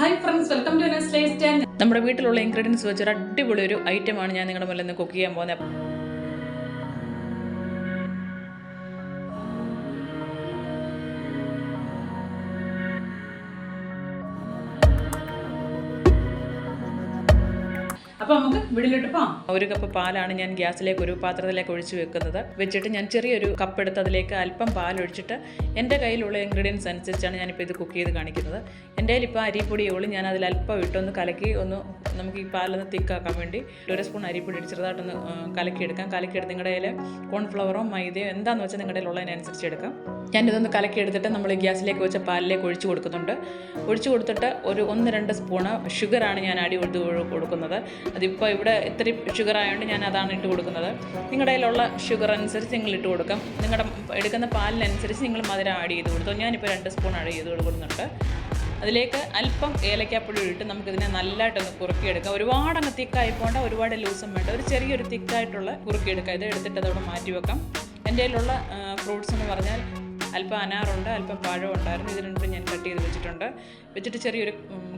Hi friends welcome to nest നമ്മുടെ വീട്ടിലുള്ള ingredients വെച്ചൊരു അടിപൊളി ഒരു ഐറ്റമാണ് ഞാൻ നിങ്ങളുടെ മുന്നിൽ നിന്ന് കുക്ക് ചെയ്യാൻ പോകുന്നത്. അപ്പൊ നമുക്ക് വീടിലോട്ട് പോവാം ഒരു കപ്പ് പാലാണ് ഞാൻ ഗ്യാസിലേക്ക് ഒരു പാത്രത്തിലേക്ക് ഒഴിച്ച് വെക്കുന്നത്. വെച്ചിട്ട് ഞാൻ ചെറിയൊരു കപ്പ് എടുത്ത് അതിലേക്ക് അല്പം പാൽ ഒഴിച്ചിട്ട് എന്റെ കയ്യിലുള്ള ഇൻഗ്രീഡിയൻസ് അനുസരിച്ചാണ് ഞാനിപ്പോൾ ഇത് കുക്ക് ചെയ്ത് കാണിക്കുന്നത്. എന്റെ കയ്യിൽ ഇപ്പോൾ അരിപ്പൊടിയേ ഉള്ളൂ ഞാൻ അതിൽ അല്പം ഇട്ടൊന്ന് കലക്കി ഒന്ന് നമുക്ക് ഈ പാലൊന്ന് തിക്കാക്കാൻ വേണ്ടി ഒരു സ്പൂൺ അരിപ്പൊടി ചെറുതായിട്ടൊന്ന് കലക്കിയെടുക്കാം. കലക്കിയെടുത്ത് നിങ്ങളുടെ കയ്യിൽ കോൺഫ്ലവറോ മൈദയോ എന്താണെന്ന് വെച്ചാൽ നിങ്ങളുടെ ഉള്ളതിനനുസരിച്ച് എടുക്കാം. ഞാനിതൊന്ന് കലക്കിയെടുത്തിട്ട് നമ്മൾ ഗ്യാസിലേക്ക് വെച്ച പാലിലേക്ക് ഒഴിച്ചു കൊടുക്കുന്നുണ്ട്. ഒഴിച്ചു കൊടുത്തിട്ട് ഒരു ഒന്ന് രണ്ട് സ്പൂണ് ഷുഗറാണ് ഞാൻ അടി കൊടുത്ത് കൊടുക്കുന്നത്. അതിപ്പോൾ ഇവിടെ ഇത്തിരി ഷുഗർ ആയതുകൊണ്ട് ഞാൻ അതാണ് ഇട്ട് കൊടുക്കുന്നത്. നിങ്ങളുടെ കയ്യിലുള്ള ഷുഗർ അനുസരിച്ച് നിങ്ങൾ ഇട്ട് കൊടുക്കാം. നിങ്ങളുടെ എടുക്കുന്ന പാലിനനുസരിച്ച് നിങ്ങൾ മധുരം ആഡ് ചെയ്ത് കൊടുത്തു. ഞാനിപ്പോൾ രണ്ട് സ്പൂൺ ആഡ് ചെയ്ത് കൊടുക്കുന്നുണ്ട്. അതിലേക്ക് അല്പം ഏലക്കാപ്പൊടി ഇട്ട് നമുക്കിതിനെ നല്ലതായിട്ടൊന്ന് കുറുക്കിയെടുക്കാം. ഒരുപാട് അങ്ങ് തിക്കായി പോകേണ്ട ഒരുപാട് ലൂസും വേണ്ട. ഒരു ചെറിയൊരു തിക്കായിട്ടുള്ള കുറുക്കിയെടുക്കാം. ഇത് എടുത്തിട്ട് അതോടെ മാറ്റി വെക്കാം. എന്റെ കയ്യിലുള്ള ഫ്രൂട്ട്സ് എന്ന് പറഞ്ഞാൽ അല്പം അനാറുണ്ട് അല്പം പഴം ഉണ്ടായിരുന്നു. ഇത് ഞാൻ കട്ട് ചെയ്ത് വെച്ചിട്ടുണ്ട്. വെച്ചിട്ട് ചെറിയൊരു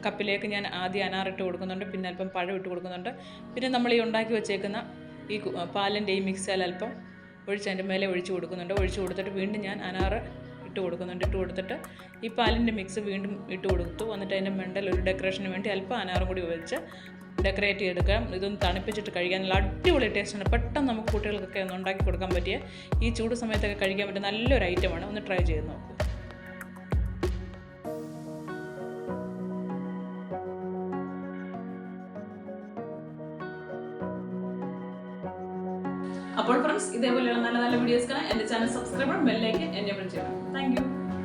കപ്പിലേക്ക് ഞാൻ ആദ്യം അനാറിട്ട് കൊടുക്കുന്നുണ്ട് പിന്നെ അല്പം പഴം ഇട്ട് കൊടുക്കുന്നുണ്ട്. പിന്നെ നമ്മൾ ഈ ഉണ്ടാക്കി വെച്ചേക്കുന്ന ഈ പാലിന്റെ ഈ മിക്സിൽ അല്പം ഒഴിച്ച് അതിന്റെ മേലെ ഒഴിച്ച് കൊടുക്കുന്നുണ്ട്. ഒഴിച്ച് കൊടുത്തിട്ട് വീണ്ടും ഞാൻ അനാറ് ഇട്ട് കൊടുക്കുന്നുണ്ട് ഇട്ട് കൊടുത്തിട്ട് ഈ പാലിന്റെ മിക്സ് വീണ്ടും ഇട്ട് കൊടുത്തു. എന്നിട്ട് അതിന്റെ മെണ്ടൽ ഒരു ഡെക്കറേഷന് വേണ്ടി അല്പം അനാറും കൂടി വെച്ച് ഡെക്കറേറ്റ് ചെയ്തെടുക്കാം ഇതൊന്ന് തണുപ്പിച്ചിട്ട് കഴിക്കാൻ നല്ല അടിപൊളി ടേസ്റ്റാണ് പെട്ടെന്ന് നമുക്ക് കുട്ടികൾക്കൊക്കെ ഒന്ന് ഉണ്ടാക്കി കൊടുക്കാൻ പറ്റിയ ഈ ചൂട് സമയത്തൊക്കെ കഴിക്കാൻ പറ്റിയ നല്ലൊരു ഐറ്റമാണ് ഒന്ന് ട്രൈ ചെയ്ത് നോക്കൂ. അപ്പോൾ ഫ്രണ്ട്സ് ഇതേപോലെയുള്ള നല്ല നല്ല വീഡിയോസ് കാണാൻ എന്റെ ചാനൽ സബ്സ്ക്രൈബ് ബെല്ലേക്ക് എന്നെ ചെയ്യണം. Thank you